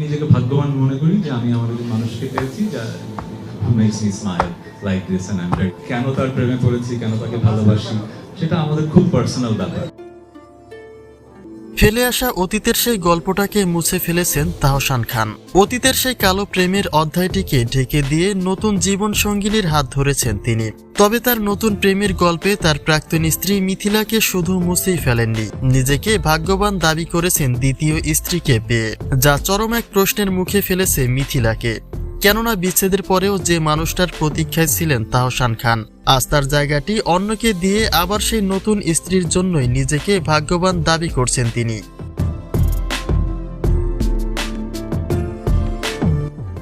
নিজেকে ভাগ্যবান মনে করি যে আমি আমার মানুষকে পেয়েছি যা লাইক কেন তার প্রেমে পড়েছি, কেন তাকে ভালোবাসি, সেটা আমাদের খুব পার্সোনাল ব্যাপার। ফেলে আসা অতীতের সেই গল্পটাকে মুছে ফেলেছেন তাহসান খান। অতীতের সেই কালো প্রেমের অধ্যায়টিকে ঢেকে দিয়ে নতুন জীবন সঙ্গিনীর হাত ধরেছেন তিনি। তবে তার নতুন প্রেমের গল্পে তার প্রাক্তন স্ত্রী মিথিলাকে শুধু মুছেই ফেলেননি, নিজেকে ভাগ্যবান দাবি করেছেন দ্বিতীয় স্ত্রীকে পেয়ে, যা চরম এক প্রশ্নের মুখে ফেলেছে মিথিলাকে। কেননা বিচ্ছেদের পরেও যে মানুষটার প্রতীক্ষায় ছিলেন তাহসান খান। আজ তার জায়গাটি অন্যকে দিয়ে আবার সেই নতুন স্ত্রীর জন্যই নিজেকে ভাগ্যবান দাবি করছেন তিনি।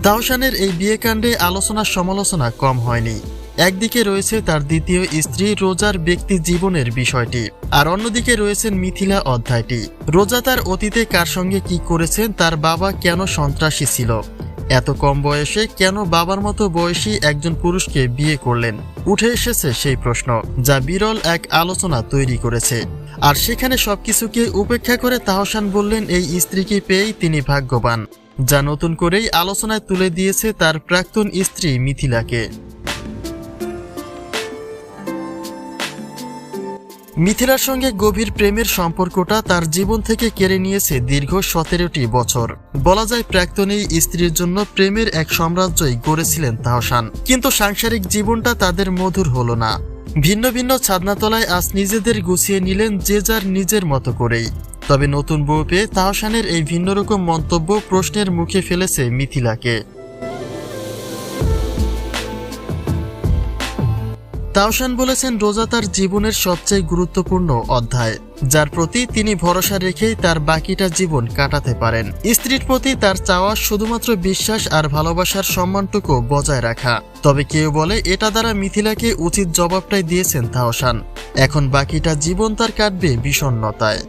তাহসানের এই বিয়েকাণ্ডে আলোচনা সমালোচনা কম হয়নি। একদিকে রয়েছে তার দ্বিতীয় স্ত্রী রোজার ব্যক্তি জীবনের বিষয়টি, আর অন্যদিকে রয়েছেন মিথিলা অধ্যায়টি। রোজা তার অতীতে কার সঙ্গে কি করেছেন, তার বাবা কেন সন্ত্রাসী ছিল? এত কম বয়সে কেন বাবার মতো বয়সী একজন পুরুষকে বিয়ে করলেন? উঠে এসেছে সেই প্রশ্ন, যা বিরল এক আলোচনা তৈরি করেছে। আর সেখানে সবকিছুকে উপেক্ষা করে তাহসান বললেন, এই স্ত্রীকে পেয়েই তিনি ভাগ্যবান। যা নতুন করেই আলোচনায় তুলে দিয়েছে তার প্রাক্তন স্ত্রী মিথিলাকে। মিথিলার সঙ্গে গভীর প্রেমের সম্পর্কটা তার জীবন থেকে কেড়ে নিয়েছে দীর্ঘ সতেরোটি বছর। বলা যায় প্রাক্তনী স্ত্রীর জন্য প্রেমের এক সাম্রাজ্যই গড়েছিলেন তাহসান। কিন্তু সাংসারিক জীবনটা তাদের মধুর হলো না। ভিন্ন ভিন্ন ছাদনাতলায় আজ নিজেদের গুছিয়ে নিলেন যে যার নিজের মতো করেই। তবে নতুন বউ পেয়ে তাহসানের এই ভিন্ন রকম মন্তব্য প্রশ্নের মুখে ফেলেছে মিথিলাকে। তাওসান বলেছেন রোজা তার জীবনের সবচেয়ে গুরুত্বপূর্ণ অধ্যায়, যার প্রতি তিনি ভরসা রেখেই তার বাকিটা জীবন কাটাতে পারেন। স্ত্রীর প্রতি তার চাওয়া শুধুমাত্র বিশ্বাস আর ভালোবাসার সম্মানটুকু বজায় রাখা। তবে কেউ বলে, এটা দ্বারা মিথিলাকে উচিত জবাবটাই দিয়েছেন তাওসান এখন বাকিটা জীবন তার কাটবে বিষণ্ণতায়।